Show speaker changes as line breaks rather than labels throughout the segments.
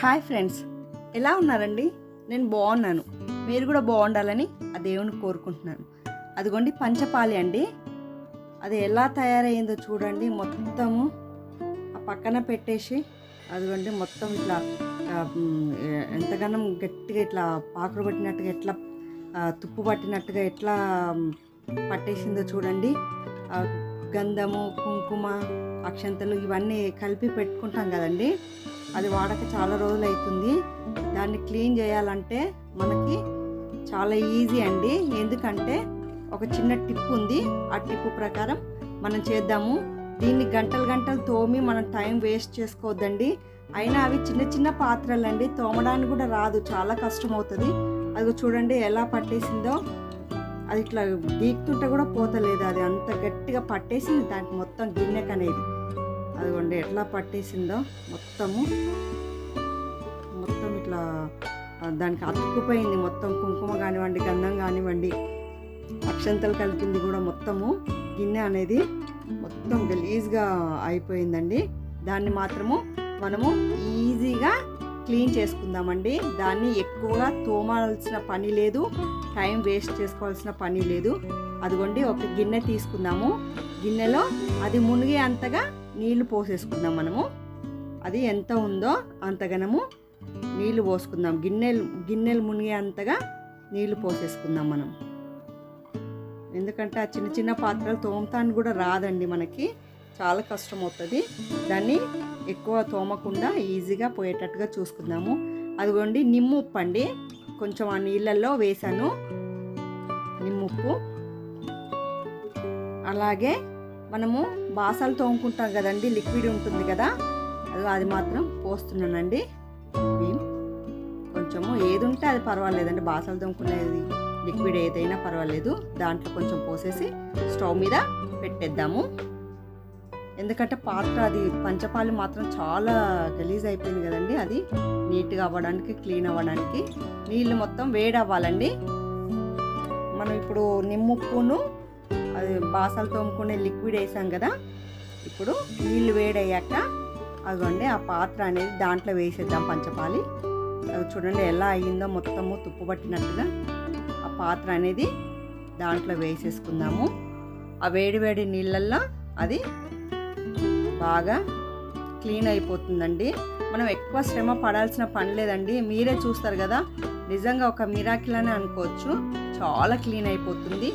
Hi friends. ఎలా ఉన్నారండి? నేను బాగున్నాను. మీరు కూడా బాగుండాలని ఆ దేవుని కోరుకుంటున్నాను. అదిగోండి పంచపాలి అండి. అది ఎలా తయారయ్యిందో చూడండి. మొత్తము ఆ పక్కన పెట్టేసి అదిగోండి మొత్తం ఇట్లా ఎంతగానో గట్టిగా ఇట్లా పాకులు పట్టినట్టుగా ఎట్లా తుప్పు పట్టినట్టుగా ఎట్లా పట్టేసిందో చూడండి. గంధము కుంకుమ అక్షంతలు ఇవన్నీ కలిపి పెట్టుకుంటాం కదండి. అది వాడక చాలా రోజులు అవుతుంది దాన్ని క్లీన్ చేయాలంటే మనకి చాలా ఈజీ అండి. ఎందుకంటే ఒక చిన్న టిప్ ఉంది. ఆ టిప్ ప్రకారం మనం చేద్దాము. దీన్ని గంటలు గంటలు తోమి మనం టైం వేస్ట్ చేసుకోవద్దండి. అయినా అవి చిన్న చిన్న పాత్రలు అండి తోమడానికి కూడా రాదు. చాలా కష్టం అవుతుంది అది చూడండి ఎలా పట్టేసిందో. అది ఇట్లా గీక్తుంటే కూడా పోతలేదు అది. అంత గట్టిగా పట్టేసింది దానికి మొత్తం గిన్నెకనేది. అనేది అదిగోండి ఎట్లా పట్టేసిందో మొత్తము. మొత్తం ఇట్లా దానికి అతుక్కుపోయింది మొత్తం కుంకుమ కానివ్వండి గంధం కానివ్వండి అక్షంతలు కలిపింది కూడా మొత్తము. గిన్నె అనేది మొత్తం గలీజ్గా అయిపోయిందండి. దాన్ని మాత్రము మనము ఈజీగా క్లీన్ చేసుకుందామండి. దాన్ని ఎక్కువగా తోమాల్సిన పని లేదు టైం వేస్ట్ చేసుకోవాల్సిన పని లేదు. అదిగోండి ఒక గిన్నె తీసుకుందాము. గిన్నెలో అది మునిగే అంతగా నీళ్ళు పోసేసుకుందాం మనము. అది ఎంత ఉందో అంతగనము నీళ్ళు పోసుకుందాం. గిన్నెలు గిన్నెలు మునిగే అంతగా నీళ్ళు పోసేసుకుందాం మనం. ఎందుకంటే ఆ చిన్న చిన్న పాత్రలు తోమతానికి కూడా రాదండి మనకి. చాలా కష్టం అవుతుంది దాన్ని ఎక్కువ తోమకుండా ఈజీగా పోయేటట్టుగా చూసుకుందాము. అదిగోండి నిమ్ముప్పు అండి. కొంచెం ఆ నీళ్ళల్లో వేసాను. నిమ్ముప్పు అలాగే మనము బాసాలు తోముకుంటాం కదండి లిక్విడ్ ఉంటుంది కదా అది అది మాత్రం పోస్తున్నానండి. కొంచెము ఏది ఉంటే అది పర్వాలేదండి బాసాలు తోముకునేది లిక్విడ్ ఏదైనా పర్వాలేదు. దాంట్లో కొంచెం పోసేసి స్టవ్ మీద పెట్టేద్దాము. ఎందుకంటే పాత్ర అది పంచపాలు మాత్రం చాలా గలీజ్ అయిపోయింది కదండి అది నీట్గా అవ్వడానికి క్లీన్ అవ్వడానికి. నీళ్ళు మొత్తం వేడి అవ్వాలండి మనం ఇప్పుడు నిమ్ముప్పును అది బాసాలు తోముకునే లిక్విడ్ వేసాం కదా ఇప్పుడు నీళ్ళు వేడయ్యాక అదిగోండి ఆ పాత్ర అనేది దాంట్లో వేసేద్దాం పంచపాలి. అది చూడండి ఎలా అయ్యిందో మొత్తము తుప్పు పట్టినట్టుగా. ఆ పాత్ర అనేది దాంట్లో వేసేసుకుందాము. ఆ వేడి వేడి నీళ్ళల్లో అది బాగా క్లీన్ అయిపోతుందండి. మనం ఎక్కువ శ్రమ పడాల్సిన పని లేదండి. మీరే చూస్తారు కదా నిజంగా ఒక మిరాకిల్ అని అనుకోవచ్చు. చాలా క్లీన్ అయిపోతుంది.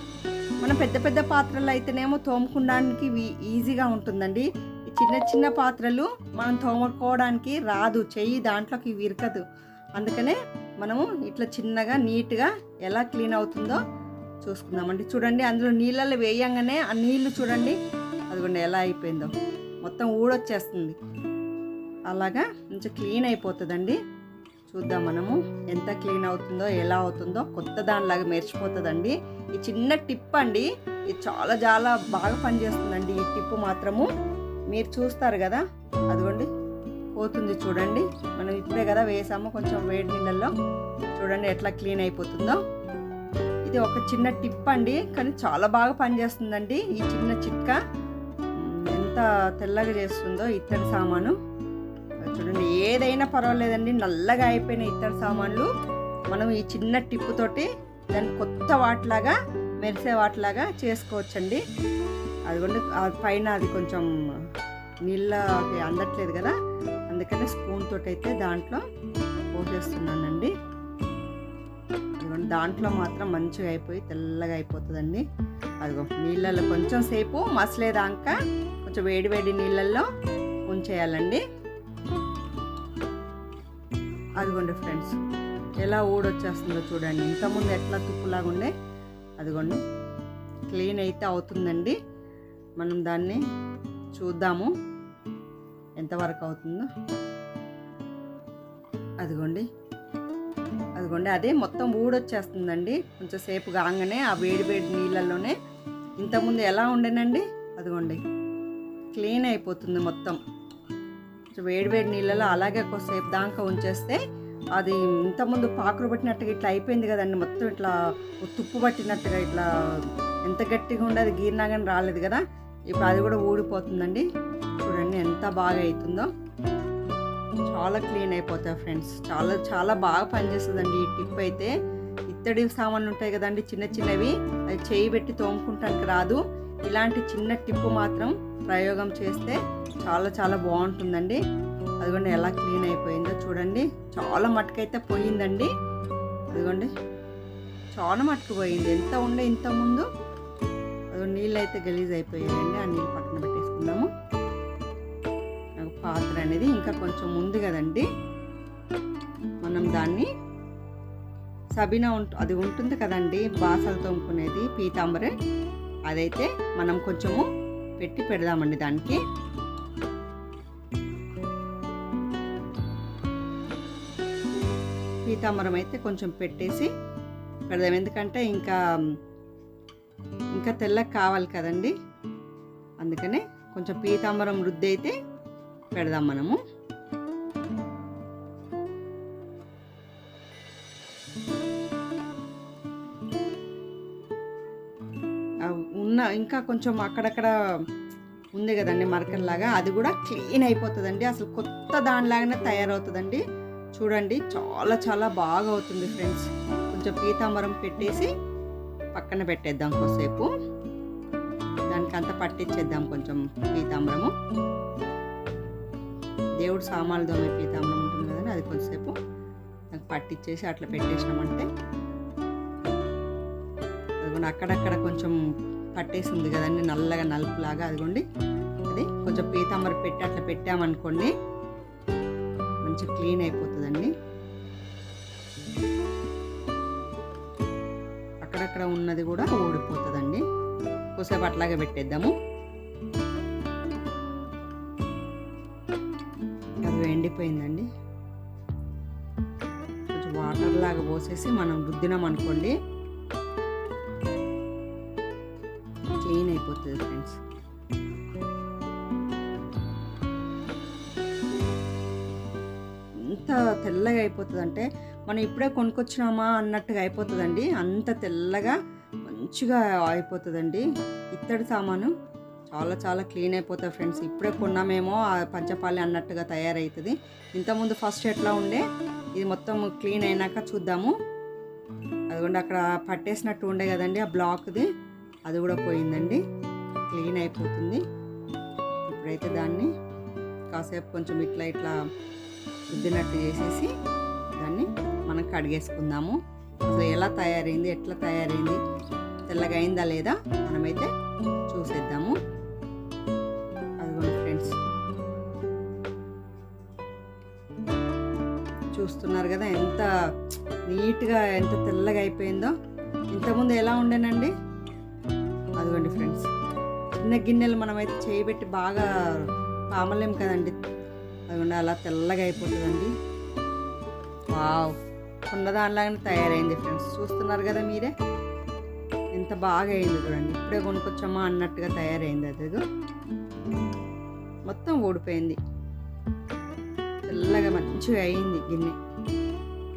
మనం పెద్ద పెద్ద పాత్రలు అయితేనేమో తోముకోవడానికి ఈజీగా ఉంటుందండి. చిన్న చిన్న పాత్రలు మనం తోముకోవడానికి రాదు. చెయ్యి దాంట్లోకి విరకదు. అందుకనే మనము ఇట్లా చిన్నగా నీట్గా ఎలా క్లీన్ అవుతుందో చూసుకుందామండి. చూడండి అందులో నీళ్ళల్లో వేయంగానే ఆ నీళ్ళు చూడండి. అదిగోండి ఎలా అయిపోయిందో. మొత్తం ఊడొచ్చేస్తుంది. అలాగా కొంచెం క్లీన్ అయిపోతుందండి. చూద్దాం మనము. ఎంత క్లీన్ అవుతుందో ఎలా అవుతుందో. కొత్త దానిలాగా మెరిచిపోతుందండి ఈ చిన్న టిప్ అండి. ఇది చాలా చాలా బాగా పనిచేస్తుందండి ఈ టిప్ మాత్రము. మీరు చూస్తారు కదా. అదిగోండి. పోతుంది చూడండి. మనం ఇప్పుడే కదా వేసాము. కొంచెం వేడి నీళ్ళల్లో. చూడండి ఎట్లా క్లీన్ అయిపోతుందో. ఇది ఒక చిన్న టిప్ అండి. కానీ చాలా బాగా పనిచేస్తుందండి. ఈ చిన్న చిట్కా. ఎంత తెల్లగా చేస్తుందో ఇత్తడి సామాను. చూడండి ఏదైనా పర్వాలేదండి. నల్లగా అయిపోయిన ఇత్తడి సామాన్లు మనం ఈ చిన్న టిప్పుతోటి దాన్ని కొత్త వాటిలాగా మెరిసే వాటిలాగా చేసుకోవచ్చండి. అదిగోండి పైన అది కొంచెం నీళ్ళకి అందట్లేదు కదా అందుకనే స్పూన్ తోటి అయితే దాంట్లో పోసేస్తున్నానండి. అదిగోండి దాంట్లో మాత్రం మంచిగా అయిపోయి తెల్లగా అయిపోతుందండి. అదిగో నీళ్ళల్లో కొంచెం సేపు మసలేదాకా కొంచెం వేడి వేడి నీళ్ళల్లో ఉంచేయాలండి. అదిగోండి ఫ్రెండ్స్ ఎలా ఊడొచ్చేస్తుందో చూడండి. ఇంతకుముందు ఎట్లా తుప్పులాగా ఉండే? అదిగోండి క్లీన్ అయితే అవుతుందండి. మనం దాన్ని చూద్దాము. ఎంతవరకు అవుతుందో? అదిగోండి అదిగోండి అదే మొత్తం ఊడొచ్చేస్తుందండి. కొంచెం సేపు కాగానే ఆ వేడి వేడి నీళ్ళల్లోనే. ఇంతకుముందు ఎలా ఉండేనండి? అదిగోండి క్లీన్ అయిపోతుంది మొత్తం. వేడివేడి నీళ్ళలో అలాగే కొద్దిసేపు దాకా ఉంచేస్తే అది ఇంతకుముందు పాకులు పట్టినట్టుగా ఇట్లా అయిపోయింది కదండి. మొత్తం ఇట్లా తుప్పు పట్టినట్టుగా ఇట్లా ఎంత గట్టిగా ఉండదు గీరినా కానీ రాలేదు కదా. ఇప్పుడు అది కూడా ఊడిపోతుందండి. చూడండి ఎంత బాగా అవుతుందో చాలా క్లీన్ అయిపోతాయి ఫ్రెండ్స్. చాలా చాలా బాగా పనిచేస్తుందండి ఈ టిప్ అయితే. ఇత్తడి సామాన్లు ఉంటాయి కదండి చిన్న చిన్నవి. అవి చేయి పెట్టి తోముకుంటానికి రాదు. ఇలాంటి చిన్న టిప్పు మాత్రం ప్రయోగం చేస్తే చాలా చాలా బాగుంటుందండి. అదిగోండి ఎలా క్లీన్ అయిపోయిందో చూడండి. చాలా మట్టుకైతే పోయిందండి. అదిగోండి. చాలా మట్టుకు పోయింది. ఎంత ఉండే ఇంత ముందు? అదిగో నీళ్ళు అయితే గలీజ్ అయిపోయాయండి. ఆ నీళ్ళు పక్కన పెట్టేసుకుందాము. పాత్ర అనేది ఇంకా కొంచెం ఉంది కదండి. మనం దాన్ని సబీనా ఉంటు అది ఉంటుంది కదండి. బాసలు తోముకునేది పీతాంబరే. అదైతే మనం కొంచెము పెట్టి పెడదామండి దానికి. పీతాంబరం అయితే కొంచెం పెట్టేసి పెడదాం. ఎందుకంటే ఇంకా ఇంకా తెల్లగా కావాలి కదండి. అందుకనే కొంచెం పీతాంబరం వృద్ధి అయితే పెడదాం మనము. ఉన్న ఇంకా కొంచెం అక్కడక్కడ ఉంది కదండి మరకల్లాగా. అది కూడా క్లీన్ అయిపోతుందండి. అసలు కొత్త దానిలాగానే తయారవుతుందండి. చూడండి చాలా చాలా బాగా అవుతుంది ఫ్రెండ్స్. కొంచెం పీతాంబరం పెట్టేసి పక్కన పెట్టేద్దాం కొద్దిసేపు. దానికి అంత పట్టించేద్దాం కొంచెం పీతాంబరము. దేవుడు సామాన్లు దోమే పీతాంబరం ఉంటుంది కదండి అది కొద్దిసేపు దానికి పట్టించేసి అట్లా పెట్టేసినామంటే. అదిగోండి అక్కడక్కడ కొంచెం పట్టేసింది కదండి నల్లగా నలుపులాగా అదిగోండి. అది కొంచెం పీతాంబరం పెట్టి అట్లా పెట్టామనుకోండి మంచి క్లీన్ అయిపోతుందండి. అక్కడక్కడ ఉన్నది కూడా ఊడిపోతుందండి. కొద్దిసేపు అట్లాగే పెట్టేద్దాము. అది ఎండిపోయిందండి. కొంచెం వాటర్ లాగా పోసేసి మనం రుద్దినాం అనుకోండి. క్లీన్ అయిపోతుంది ఫ్రెండ్స్. తెల్లగా అయిపోతుంది అంటే మనం ఇప్పుడే కొనుక్కొచ్చినామా అన్నట్టుగా అయిపోతుందండి. అంత తెల్లగా మంచిగా అయిపోతుందండి ఇత్తడి సామాను. చాలా చాలా క్లీన్ అయిపోతుంది ఫ్రెండ్స్. ఇప్పుడే కొన్నామేమో ఆ పంచపాలి అన్నట్టుగా తయారవుతుంది. ఇంతకుముందు ఫస్ట్ ఎట్లా ఉండే? ఇది మొత్తం క్లీన్ అయినాక చూద్దాము. అదిగోండి అక్కడ పట్టేసినట్టు ఉండే కదండి ఆ బ్లాక్ది. అది కూడా పోయిందండి. క్లీన్ అయిపోతుంది. ఇప్పుడైతే దాన్ని కాసేపు కొంచెం ఇట్లా ఇట్లా రుద్దినట్టు చేసేసి దాన్ని మనం కడిగేసుకుందాము. అసలు ఎలా తయారైంది ఎట్లా తయారైంది తెల్లగా అయిందా లేదా మనమైతే చూసేద్దాము. అదిగోండి ఫ్రెండ్స్. చూస్తున్నారు కదా ఎంత నీట్గా ఎంత తెల్లగా అయిపోయిందో. ఇంతకుముందు ఎలా ఉండేనండి? అదిగోండి ఫ్రెండ్స్. చిన్న గిన్నెలు మనమైతే చేయబెట్టి బాగా పామలేం కదండి అదిగోండి అలా తెల్లగా అయిపోతుందండి. వావ్ కొండ దానిలాగానే తయారైంది ఫ్రెండ్స్. చూస్తున్నారు కదా మీరే? ఎంత బాగా అయింది చూడండి. ఇప్పుడే కొనుక్కొచ్చామా అన్నట్టుగా తయారైంది అది మొత్తం ఊడిపోయింది. తెల్లగా మంచిగా అయింది గిన్నె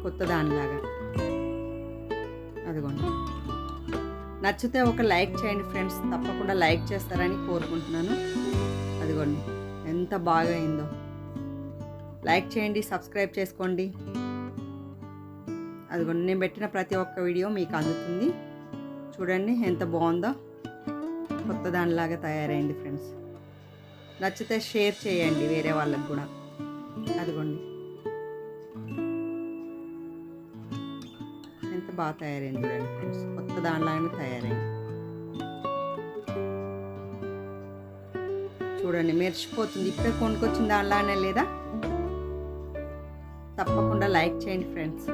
కొత్త దానిలాగా. అదిగోండి. నచ్చితే ఒక లైక్ చేయండి ఫ్రెండ్స్. తప్పకుండా లైక్ చేస్తారని కోరుకుంటున్నాను. అదిగోండి ఎంత బాగా అయిందో. లైక్ చేయండి సబ్స్క్రైబ్ చేసుకోండి. అదిగోండి నేను పెట్టిన ప్రతి ఒక్క వీడియో మీకు అందుతుంది. చూడండి ఎంత బాగుందో. కొత్త దానిలాగా తయారైంది ఫ్రెండ్స్. నచ్చితే షేర్ చేయండి వేరే వాళ్ళకి కూడా. అదిగోండి. ఎంత బాగా తయారైంది చూడండి ఫ్రెండ్స్. కొత్త దానిలాగానే తయారైంది. చూడండి మెరిచిపోతుంది ఇప్పుడే కొనుక్కొచ్చిన దానిలాగానే లేదా? తప్పకుండా లైక్ చేయండి ఫ్రెండ్స్.